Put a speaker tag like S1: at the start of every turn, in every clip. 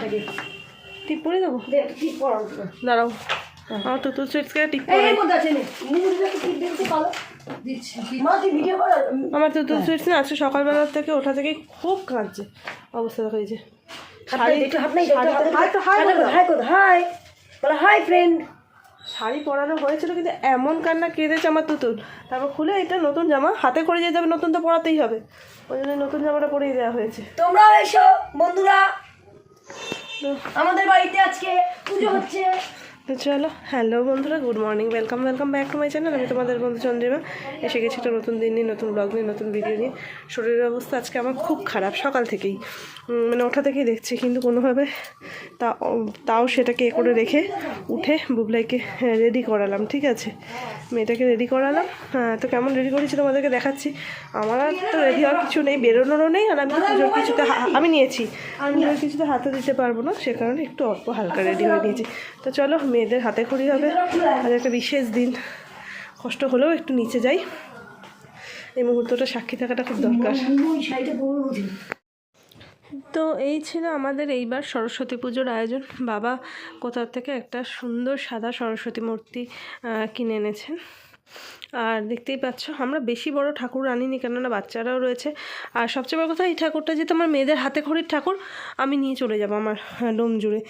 S1: এটাকে
S2: টিপ পরে দেবো?
S1: টিপ পরাও
S2: দাঁড়াও। আমার তো তো সুইটসকে টিপ
S1: এই
S2: পরে।
S1: এর মধ্যে আছে নে। টিপ ভিডিও কর।
S2: আমার তো সুইটস না আজকে সকালবেলা থেকে ওঠা থেকে খুব কাঁদছে। অবস্থা দেখা হয়েছে শাড়ি পরানো হয়েছিল কিন্তু এমন কান্না কেঁদেছে আমার তুতুল। তারপর খুলে এটা নতুন জামা হাতে করে যেতে হবে নতুন তো পরাতেই হবে। ওই জন্য নতুন জামাটা পরিয়ে দেওয়া হয়েছে।
S1: তোমরাও এসো বন্ধুরা। আমাদের বাড়িতে আজকে পুজো হচ্ছে।
S2: তো চলো হ্যালো বন্ধুরা good morning welcome welcome back to my channel আমি তোমাদের বন্ধু চন্দ্রিমা। এসে গেছি একটা নতুন দিন নিয়ে নতুন ব্লগ নিয়ে নতুন ভিডিও নিয়ে। শরীরের অবস্থা আজকে আমার খুব খারাপ সকাল থেকেই। মানে ওঠা থেকেই দেখছি কিন্তু কোনোভাবে তা তাও সেটাকে এ করে রেখে উঠে বুবলাইকে রেডি করালাম ঠিক আছে? মেয়েটাকে রেডি করালাম। হ্যাঁ, তো কেমন রেডি করেছি তোমাদেরকে দেখাচ্ছি। আমার আর তো রেডি হওয়ার কিছু নেই বেরোনোরও নেই আর আমি তো পুজোর কিছুতে আমি নিয়েছি। আমি পুজোর কিছুতে হাতে দিতে পারব না সে কারণে একটু অল্প হালকা রেডি হয়ে নিয়েছি। তো চলো মেয়েদের হাতে খড়ি হবে। আর একটা বিশেষ দিন। কষ্ট হলেও একটু নিচে যাই। এই মুহূর্তটা সাক্ষী থাকাটা খুব দরকার। তো এই ছিল আমাদের এইবার সরস্বতী পুজোর আয়োজন। বাবা কোথাও থেকে একটা সুন্দর সাদা সরস্বতী মূর্তি কিনে এনেছেন। আর দেখতেই পাচ্ছ, আমরা বেশি বড় ঠাকুর আনিনি, কেননা বাচ্চারাও রয়েছে। আর সবচেয়ে বড় কথা, এই ঠাকুরটা যেহেতু আমার মেয়েদের হাতে খড়ির ঠাকুর, আমি নিয়ে চলে যাব আমার লোম জুড়ে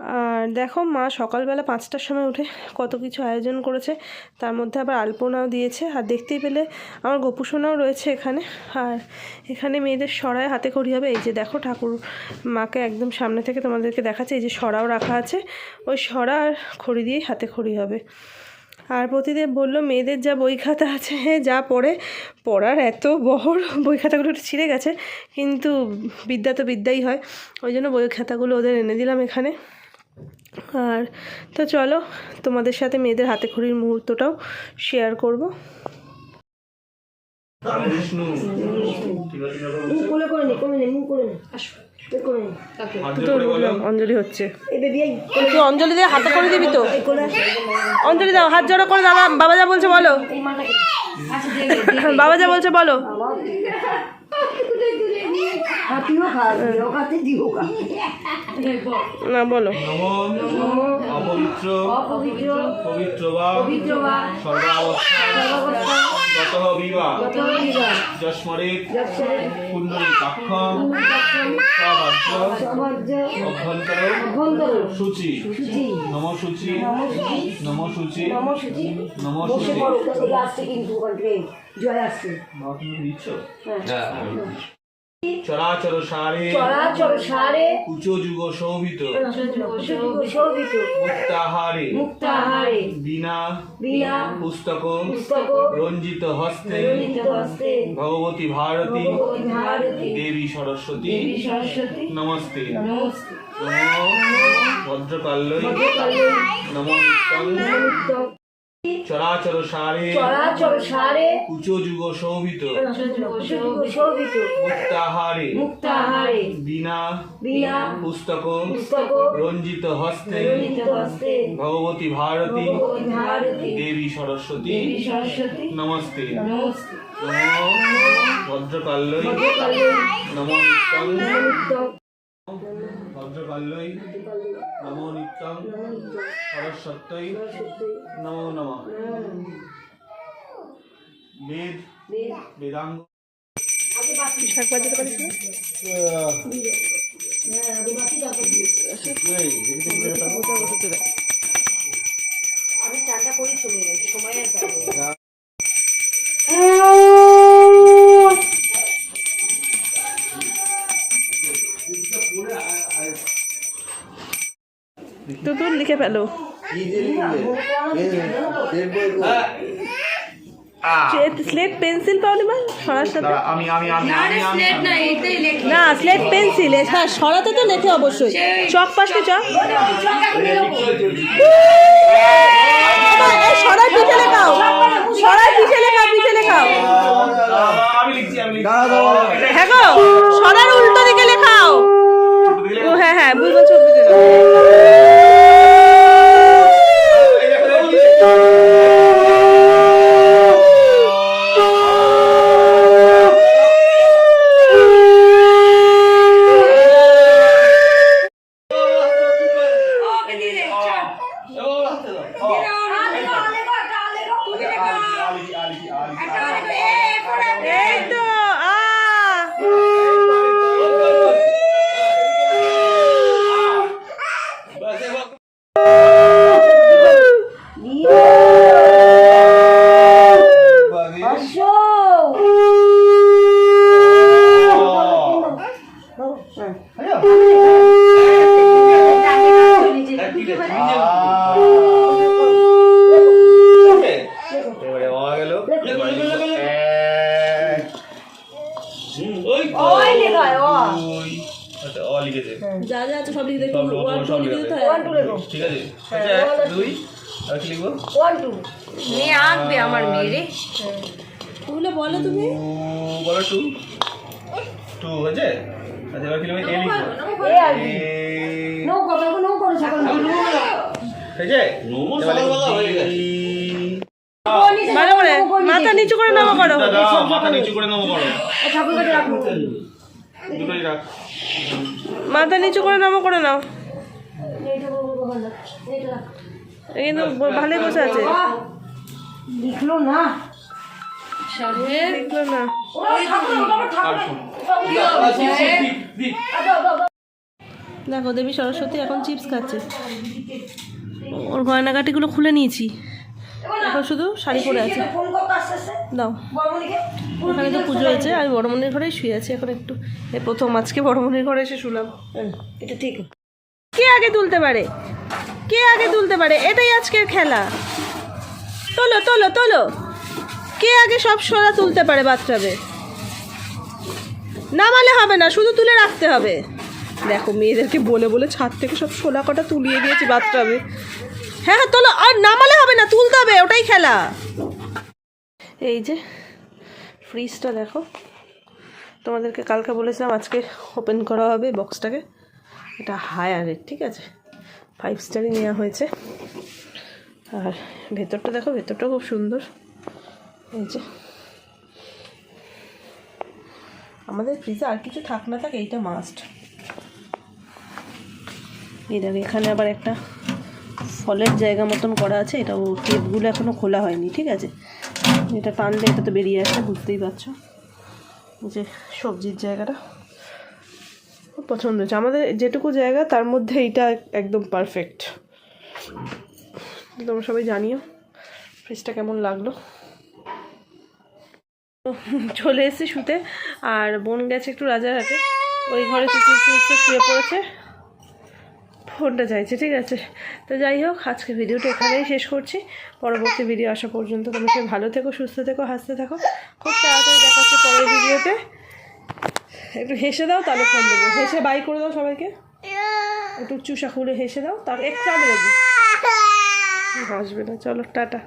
S2: আর দেখো মা সকালবেলা পাঁচটার সময় উঠে কত কিছু আয়োজন করেছে। তার মধ্যে আবার আলপনাও দিয়েছে। আর দেখতেই পেলে আমার গোপুসোনাও রয়েছে এখানে। আর এখানে মেয়েদের সরায় হাতে খড়ি হবে। এই যে দেখো ঠাকুর মাকে একদম সামনে থেকে তোমাদেরকে দেখাচ্ছে। এই যে সরাও রাখা আছে। ওই সরা আর খড়ি দিয়েই হাতে খড়ি হবে। আর প্রতিদেব বলল, মেয়েদের যা বই খাতা আছে, যা পড়ে, পড়ার এত বহর বই খাতাগুলো একটু ছিঁড়ে গেছে। কিন্তু বিদ্যা তো বিদ্যাই হয়। ওই জন্য বই খাতাগুলো ওদের এনে দিলাম এখানে। আর তো চলো তোমাদের সাথে মেয়েদের হাতে খড়ির মুহূর্তটাও শেয়ার করব। অঞ্জলি হচ্ছে। তুই অঞ্জলি দিয়ে হাতে করে দিবি তো। অঞ্জলি দাও হাত জোড়ো করে দাদা বাবা যা বলছে বলো।
S1: আচ্ছা
S2: বাবা যা বলছে বলো। না বলো।
S3: অপবিত্র
S1: অপবিত্র
S3: বা
S1: পবিত্র বা
S3: সর্বাবস্থা
S1: সর্বাবস্থা
S3: গত বিবা
S1: গত দিবা
S3: কুণ্ডলী কাক্ষ সবাজ্য অভ্যন্তর
S1: অভ্যন্তর।
S3: সূচি। নম সূচি নম সূচি নম সূচি
S1: পড়ো কোথায় আসছে কিন্তু জয় আসছে।
S3: দিচ্ছ?
S1: হ্যাঁ।
S3: চরাচর সারে
S1: চরাচর সারে
S3: উঁচু যুগ শোভিত
S1: শোভিত
S3: মুক্তাহারে
S1: মুক্তাহারে
S3: বিনা
S1: বিনা
S3: পুস্তক
S1: পুস্তক
S3: রঞ্জিত হস্তে
S1: হস্তে
S3: ভগবতী ভারতী
S1: ভারতী
S3: দেবী সরস্বতী
S1: সরস্বতী
S3: নমস্তে।
S1: নমস্তে।
S3: নমো ভদ্রকাল্যই নমো নিত্যং চরাচর সারে
S1: চরাচর সারে
S3: উঁচু যুগ শোভিত
S1: শোভিত
S3: মুক্তাহারে।
S1: মুক্তাহারে।
S3: বিনা
S1: বিনা
S3: পুস্তক।
S1: পুস্তক।
S3: রঞ্জিত হস্তে
S1: হস্তে
S3: ভগবতী ভারতী।
S1: ভারতী।
S3: দেবী সরস্বতী।
S1: দেবী সরস্বতী।
S3: নমস্তে।
S1: নমস্তে।
S3: নমো। ভদ্রকাল্যই নমো নিত্যং ভদ্রকাল্যই নমো নিত্যং সরস্বত্যই নমো নমঃ। বেদ বেদাঙ্গ
S1: আমি চাটা করি চলে যাই। সময় আর
S2: লিখে ফেলো স্লেট পেন্সিল পাওনি মা সরার সাথে।
S3: আমি
S2: না স্লেট পেন্সিল হ্যাঁ সরাতে তো লেখে অবশ্যই। চক পাশে চক সরাই পিঠে লেখাও। সরাই পিঠে লেখাও পিঠে লেখাও।
S3: আমি লিখছি আমি লিখছি।
S2: হ্যাঁ গো। যা যা আছে সব লিখে
S4: মেয়ে আঁকবে আমার মেয়ে
S2: বলো তুমি।
S3: বলো টু টু হয়েছে? আচ্ছা এবার কি লিখব এ লিখব
S1: এ আর কি
S3: এ
S1: নৌ করো নৌ সকাল।
S2: ভালো করে মাথা নিচু করে নামা করো।
S3: মাথা নিচু করে নেব করো।
S1: ঠাকুর কাছে রাখো।
S3: দুটোই রাখ।
S2: মাথা নিচু করে নামা করে নাও। কিন্তু ভালোই বসে আছে।
S1: লিখলো না।
S2: দেখল না।
S1: ও ঠাকুর ওটা আমার ঠাকুর।
S2: দেখো দেবী সরস্বতী এখন চিপস খাচ্ছে। ওর গয়নাগাটিগুলো খুলে নিয়েছি। এখন শুধু শাড়ি পরে আছে। দাও। ওখানে তো পুজো হয়েছে আমি বড়মনির ঘরেই শুয়ে আছি। এখন একটু এই প্রথম আজকে বড়মনির ঘরে এসে শুলাম
S1: এটা ঠিক।
S2: কে আগে তুলতে পারে? কে আগে তুলতে পারে? এটাই আজকের খেলা। তোলো তোলো তোলো। কে আগে সব সোনা তুলতে পারে বাথটাবে নামালে হবে না, শুধু তুলে রাখতে হবে। দেখো, মেয়েদেরকে বলে বলে ছাদ থেকে সব সোনা কটা তুলিয়ে দিয়েছি বাথটাবে হ্যাঁ হ্যাঁ তোলো, আর নামালে হবে না, তুলতে হবে, ওটাই খেলা। এই যে ফ্রিজটা দেখো। তোমাদেরকে কালকে বলেছিলাম, আজকে ওপেন করা হবে বক্সটাকে এটা হায়ারের ঠিক আছে? ফাইভ স্টারই নেওয়া হয়েছে। আর ভেতরটা দেখো, ভেতরটা খুব সুন্দর। এই যে। আমাদের ফ্রিজে আর কিছু থাক না থাক, এইটা মাস্ট এই দেখো, এখানে আবার একটা ফলের জায়গা মতন করা আছে, এটা ও টেপগুলো এখনও খোলা হয়নি, ঠিক আছে? এটা টানলে এটা তো বেরিয়ে আসে বুঝতেই পারছ? যে সবজির জায়গাটা, খুব পছন্দ হচ্ছে আমাদের যেটুকু জায়গা, তার মধ্যে এইটা একদম পারফেক্ট তোমরা সবাই জানিও ফ্রিজটা কেমন লাগল? তো চলে এসেছি শুতে। আর বোন গেছে একটু রাজার রাজারহাটে ওই ঘরে কিছু শুয়ে পড়েছে। ফোনটা চাইছে, ঠিক আছে। তো যাই হোক, আজকে ভিডিওটা এখানেই শেষ করছি। পরবর্তী ভিডিও আসা পর্যন্ত সবাই ভালো থেকো, সুস্থ থেকো, হাসতে থাকো। খুব তাড়াতাড়ি দেখা হচ্ছে পরের ভিডিওতে। একটু হেসে দাও, তাহলে ফোন দেবো। হেসে বাই করে দাও সবাইকে। একটু চুষা খুলে হেসে দাও, তার একটু দেবো। হাসবে না। চলো, টাটা।